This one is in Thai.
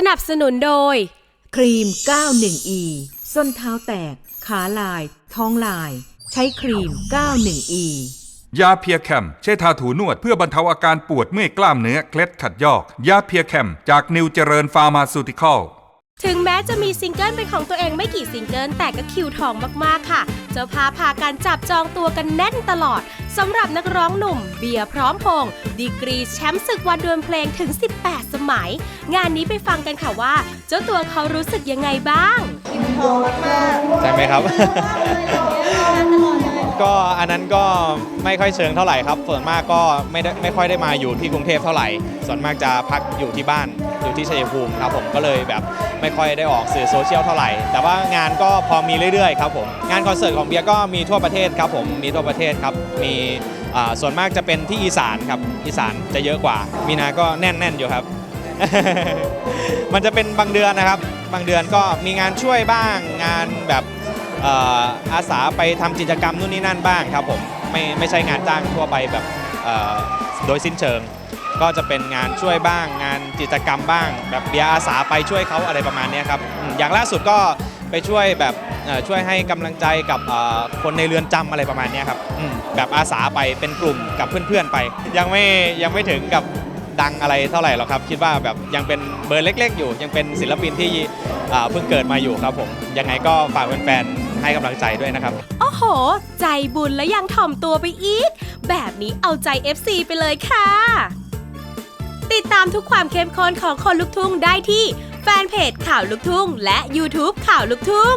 สนับสนุนโดย ครีม 91E ส้นเท้าแตก ขาลาย ท้องลาย ใช้ครีม 91E ยาเพียแคมใช้ทาถูนวดเพื่อบรรเทาอาการปวดเมื่อยกล้ามเนื้อเคล็ดขัดยอก ยาเพียแคมจากนิวเจริญฟาร์มาซูติคอลถึงแม้จะมีซิงเกิลเป็นของตัวเองไม่กี่ซิงเกิลแต่ก็คิวทองมากๆค่ะเจ้าพาพาการจับจองตัวกันแน่นตลอดสำหรับนักร้องหนุ่มเบียร์พร้อมพงษ์ดีกรีแชมป์ศึกวันดวลเพลงถึง 18 สมัย งานนี้ไปฟังกันค่ะว่า เจ้าตัวเขารู้สึกยังไงบ้างใช่ไหมครับ ก็อันนั้นก็ไม่ค่อยเชิงเท่าไหร่ครับ ส่วนมากก็ไม่ได้ไม่ค่อยได้มาอยู่ที่กรุงเทพเท่าไหร่ ส่วนมากจะพักอยู่ที่บ้านอยู่ที่ชัยภูมิครับผมก็เลยแบบไม่ค่อยได้ออกสื่อโซเชียลเท่าไหร่ แต่ว่างานก็พอมีเรื่อยๆครับผมงานคอนเสิร์ตของเบียร์ก็มีทั่วประเทศครับผมมีทั่วประเทศครับมีอ่าส่วนมากจะเป็นที่อีสานครับอีสานจะเยอะกว่า มีนาก็แน่นๆอยู่ครับ มันจะเป็นบางเดือนนะครับ บางเดือนก็มีงานช่วยบ้างงานแบบ อาสาไปทำกิจกรรมนู่นนี่นั่นบ้างครับผมไม่ไม่ใช่งานจ้างทั่วไปแบบโดยสิ้นเชิง ก็จะเป็นงานช่วยบ้าง งานกิจกรรมบ้าง แบบเบียอาสาไปช่วยเขาอะไรประมาณนี้ครับอย่างล่าสุดก็ไปช่วยแบบช่วยให้กำลังใจกับคนในเรือนจำอะไรประมาณนี้ครับแบบอาสาไปเป็นกลุ่มกับเพื่อนๆไป ยังไม่ยังไม่ถึงกับดังอะไรเท่าไหร่หรอกครับ คิดว่าแบบยังเป็นเบอร์เล็ก ๆ อยู่ ยังเป็นศิลปินที่เพิ่งเกิดมาอยู่ครับผมยังไงก็ฝากแฟนๆ ให้กำลังใจด้วยนะครับ โอ้โห ใจบุญและยังถ่อมตัวไปอีก แบบนี้เอาใจ FC ไปเลยค่ะ ติดตามทุกความเข้มข้นของคนลุกทุ่งได้ที่แฟนเพจข่าวลุกทุ่ง และ YouTube ข่าวลุกทุ่ง